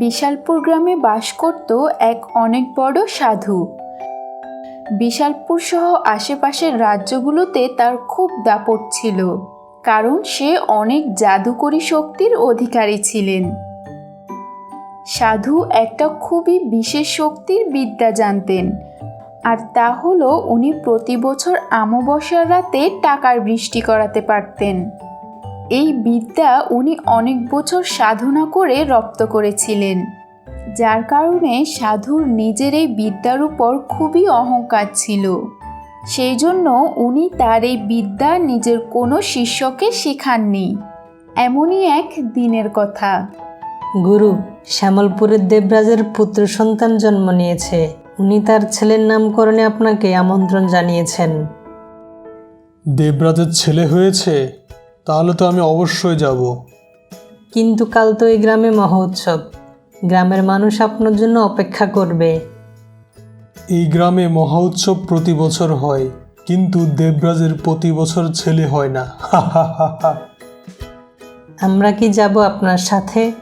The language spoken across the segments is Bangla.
বিশালপুর গ্রামে বাস করত এক অনেক বড় সাধু। বিশালপুর সহ আশেপাশের রাজ্যগুলোতে তার খুব দাপট ছিল। কারণ সে অনেক জাদুকরী শক্তির অধিকারী ছিলেন। সাধু একটা খুবই বিশেষ শক্তির বিদ্যা জানতেন, আর তা হলো উনি প্রতি বছর অমাবস্যার রাতে টাকার বৃষ্টি করাতে পারতেন। এই বিদ্যা উনি অনেক বছর সাধনা করে রপ্ত করেছিলেন, যার কারণে সাধুর নিজের এই বিদ্যার উপর খুবই অহংকার ছিল। সেই জন্য উনি তার এই বিদ্যা নিজের কোনো শিষ্যকে শেখাননি। এমনই এক দিনের কথা। গুরু শ্যামলপুরের দেবরাজের পুত্র সন্তান জন্ম নিয়েছে। উনি তার ছেলের নামকরণে আপনাকে আমন্ত্রণ জানিয়েছেন। দেবরাজের ছেলে হয়েছে তাহলে তো আমি অবশ্যই যাব। কিন্তু কাল তো এই গ্রামে মহোৎসব। গ্রামের মানুষ আপনার জন্য অপেক্ষা করবে। এই গ্রামে মহা উৎসব প্রতি বছর হয় কিন্তু দেবরাজের প্রতি বছর ছেলে হয় না। আমরা কি যাব আপনার সাথে?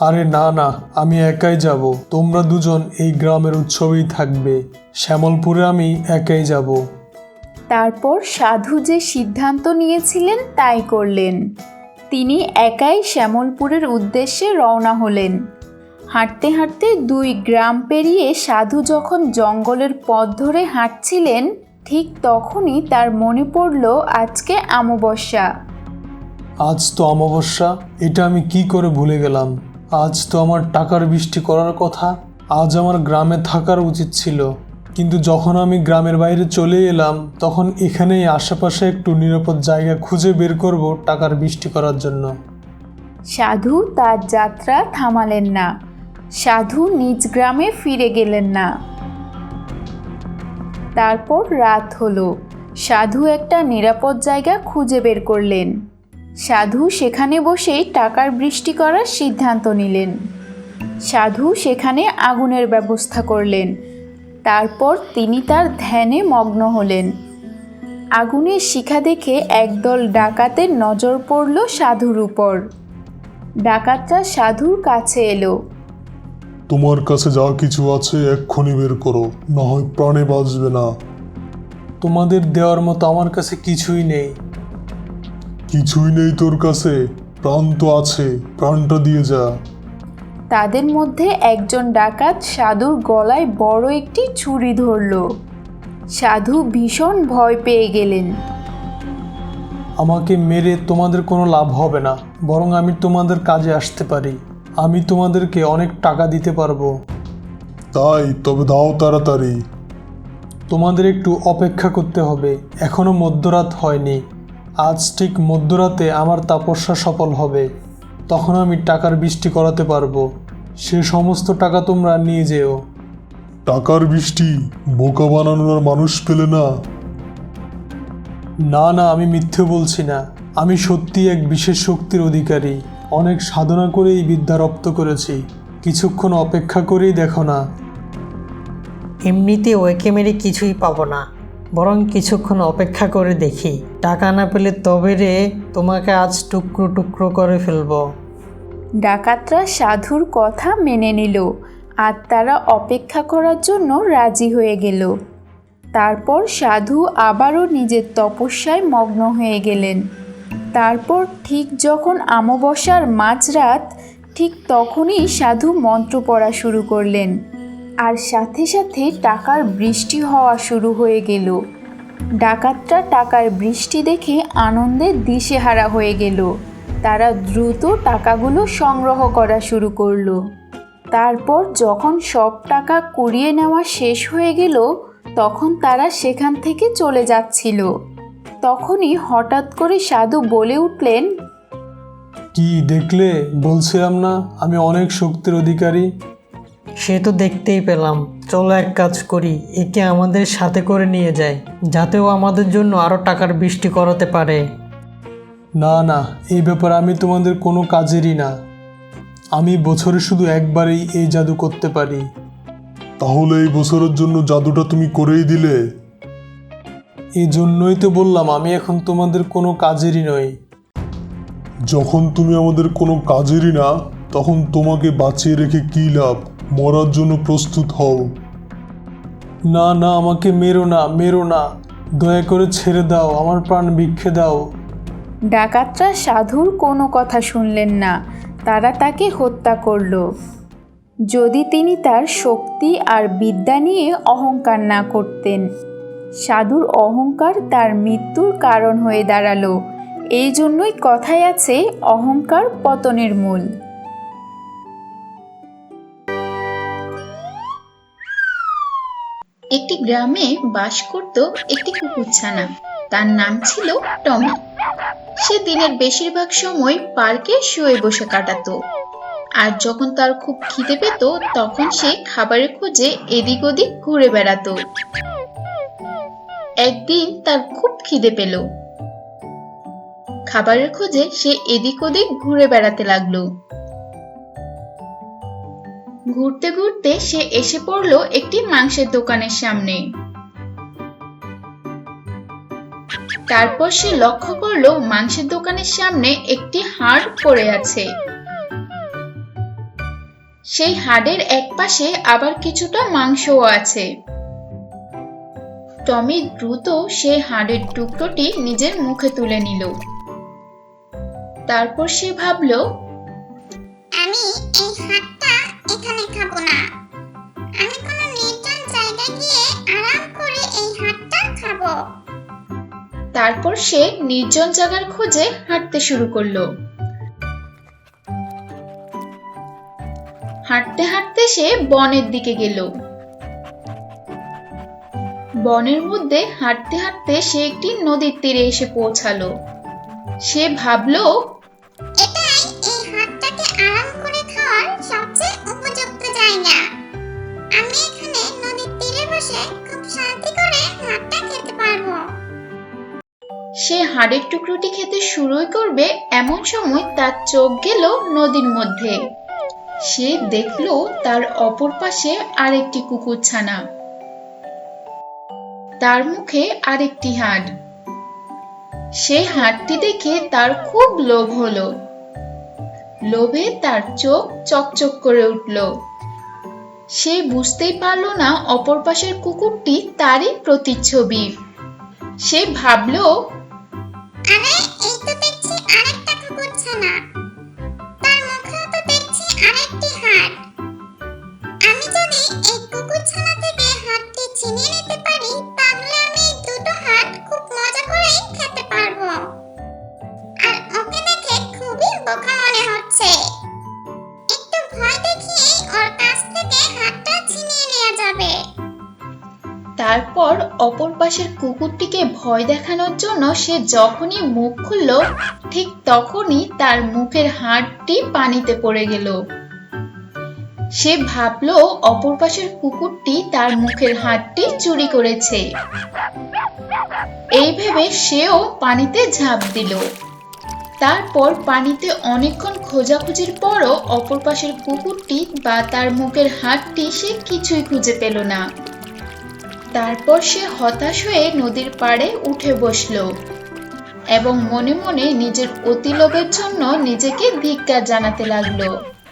আরে না না আমি একাই যাব। তোমরা দুজন এই গ্রামের উৎসবেই থাকবে। শ্যামলপুরে আমি একাই যাব। তারপর সাধু যে সিদ্ধান্ত নিয়েছিলেন তাই করলেন। তিনি একাই শ্যামলপুরের উদ্দেশ্যে রওনা হলেন। হাঁটতে হাঁটতে দুই গ্রাম পেরিয়ে সাধু যখন জঙ্গলের পথ ধরে হাঁটছিলেন ঠিক তখনই তার মনে পড়ল আজকে অমাবস্যা। আজ তো অমাবস্যা এটা আমি কি করে ভুলে গেলাম? আজ তো আমার টাকার বৃষ্টি করার কথা আজ আমার গ্রামে থাকার উচিত ছিল। কিন্তু যখন আমি গ্রামের বাইরে চলে এলাম তখন এখানেই আশেপাশে একটু নিরাপদ জায়গা খুঁজে বের করব টাকার বৃষ্টি করার জন্য। সাধু তার যাত্রা থামালেন না। সাধু নিজ গ্রামে ফিরে গেলেন না। তারপর রাত হলো। সাধু একটা নিরাপদ জায়গা খুঁজে বের করলেন। সাধু সেখানে বসেই টাকার বৃষ্টি করার সিদ্ধান্ত নিলেন। সাধু সেখানে আগুনের ব্যবস্থা করলেন। তারপর তিনি তার ধ্যানে মগ্ন হলেন। আগুনের শিখা দেখে একদল ডাকাতের নজর পড়ল সাধুর উপর। ডাকাতরা সাধুর কাছে এলো। তোমার কাছে যা কিছু আছে এক্ষুনি বের করো না হয় প্রাণে বাঁচবে না। তোমাদের দেওয়ার মতো আমার কাছে কিছুই নেই। কিছুই নেই তোর কাছে প্রাণ তো আছে প্রাণটা দিয়ে যা। তাদের মধ্যে একজন ডাকাত সাধুর গলায় বড় একটি ছুরি ধরল। সাধু ভীষণ ভয় পেয়ে গেলেন। আমাকে মেরে তোমাদের কোনো লাভ হবে না বরং আমি তোমাদের কাজে আসতে পারি। আমি তোমাদেরকে অনেক টাকা দিতে পারব। তাই তবে দাও তাড়াতাড়ি। তোমাদের একটু অপেক্ষা করতে হবে। এখনও মধ্যরাত হয়নি। আজ ঠিক মধ্যরাতে আমার তাপস্যা সফল হবে। তখন আমি টাকার বৃষ্টি করাতে পারব। সে সমস্ত টাকা তোমরা নিয়ে যেও। টাকার বৃষ্টি বোকা বানানোর মানুষ পেলে না? না না আমি মিথ্যে বলছি না। আমি সত্যি এক বিশেষ শক্তির অধিকারী। অনেক সাধনা করে এই বিদ্যা রপ্ত করেছি। কিছুক্ষণ অপেক্ষা করেই দেখো না। এমনিতে ওয়েকে মেরে কিছুই পাবো না। বরং কিছুক্ষণ অপেক্ষা করে দেখি। টাকা না পেলে তবে রে তোমাকে আজ টুকরো টুকরো করে ফেলব। ডাকাতরা সাধুর কথা মেনে নিল। আর তারা অপেক্ষা করার জন্য রাজি হয়ে গেল। তারপর সাধু আবারও নিজের তপস্যায় মগ্ন হয়ে গেলেন। তারপর ঠিক যখন অমাবস্যার মাঝরাত, ঠিক তখনই সাধু মন্ত্র পড়া শুরু করলেন। আর সাথে সাথে টাকার বৃষ্টি হওয়া শুরু হয়ে গেল। ডাকাতরা টাকার বৃষ্টি দেখে আনন্দে দিশেহারা হয়ে গেল। তারা দ্রুত টাকাগুলো সংগ্রহ করা শুরু করল। তারপর যখন সব টাকা কুড়িয়ে নেওয়া শেষ হয়ে গেল, তখন তারা সেখান থেকে চলে যাচ্ছিল। তখনই হঠাৎ করে সাধু বলে উঠলেন কি দেখলে? বলছিলাম না আমি অনেক শক্তির অধিকারী। সে তো দেখতেই পেলাম। চলো এক কাজ করি একে আমাদের সাথে করে নিয়ে যায় যাতে ও আমাদের জন্য আরও টাকার বৃষ্টি করাতে পারে। না না এই ব্যাপারে আমি তোমাদের কোনো কাজেরই না। আমি বছরে শুধু একবারেই এই জাদু করতে পারি। তাহলে এই বছরের জন্য জাদুটা তুমি করেই দিলে? এই জন্যই তো বললাম আমি এখন তোমাদের কোনো কাজেরই নই। যখন তুমি আমাদের কোনো কাজেরই না তখন তোমাকে বাঁচিয়ে রেখে কী লাভ? মরার জন্য প্রস্তুত হও। না না আমাকে মেরো না মেরো না। দয়া করে ছেড়ে দাও আমার প্রাণ ভিক্ষে দাও। ডাকাতরা সাধুর কোনো কথা শুনলেন না তারা তাকে হত্যা করল। যদি তিনি তার শক্তি আর বিদ্যা নিয়ে অহংকার না করতেন। সাধুর অহংকার তার মৃত্যুর কারণ হয়ে দাঁড়াল। এই জন্যই কথায় আছে, অহংকার পতনের মূল। একটি গ্রামে বাস করত একটি কুকুরছানা। তার নাম ছিল টমি। সে দিনের বেশিরভাগ সময় পার্কে শুয়ে বসে কাটাতো। আর যখন তার খুব খিদে পেত, তখন সে খাবারের খোঁজে এদিক ওদিক ঘুরে বেড়াতো। একদিন তার খুব খিদে পেল। খাবারের খোঁজে সে এদিক ওদিক ঘুরে বেড়াতে লাগল। ঘুরতে ঘুরতে সে এসে পড়ল একটি মাংসের দোকানের সামনে। তারপর সে লক্ষ্য করল মাংসের দোকানের সামনে একটি হাড় পড়ে আছে। সেই হাড়ের একপাশে আবার কিছুটা মাংসও আছে। টমি দ্রুত সে হাড়ের টুকরোটি নিজের মুখে তুলে নিল। তারপর সে ভাবলো আমি এই হাতটা এখানে খাব না। আমি কোনো নির্জন জায়গায় গিয়ে আরাম করে এই হাতটা খাব। তারপর সে নির্জন জায়গার খোঁজে হাঁটতে শুরু করল। হাঁটতে হাঁটতে সে বনের দিকে গেল। বনের মধ্যে হাঁটতে হাঁটতে সে একটি নদীর তীরে এসে পৌঁছালো। সে ভাবলো এটাই এই হাতটাকে আরাম করে খাওয়ার সবচেয়ে উপযুক্ত জায়গা। আমি এখানে নদীর তীরে বসে খুব শান্তি করে হাতটা খেতে পারব। সে হাড়ের টুকরোটি খেতে শুরুই করবে এমন সময় তার চোখ গেল নদীর মধ্যে। সে দেখল তার অপর পাশে আরেকটি কুকুরছানা। তার মুখে আরেকটি হাড় সে হাড়টি দেখে তার খুব লোভ হলো। লোভে তার চোখ চকচক করে উঠল। সে বুঝতেই পারল না অপর পাশের কুকুরটি তারই প্রতিচ্ছবি। সে ভাবলো, আরে, এই তো দেখছি আরেকটা কুকুরছানা তারপর অপর পাশের কুকুরটিকে ভয় দেখানোর জন্য সে যখনই মুখ খুলল, ঠিক তখনই তার মুখের হাড়টি পানিতে পড়ে গেল। সে ভাবলো অপর পাশের কুকুরটি তার মুখের হাড়টি চুরি করেছে। এই ভেবে সেও পানিতে ঝাঁপ দিল। তারপর পানিতে অনেকক্ষণ খোঁজাখুঁজির পরও অপর পাশের কুকুরটি বা তার মুখের হাড়টি সে কিছুই খুঁজে পেল না। তারপর সে হতাশ হয়ে নদীর পাড়ে উঠে বসল এবং মনে মনে নিজের অতিলোভের জন্য নিজেকে ধিক্কার জানাতে লাগল।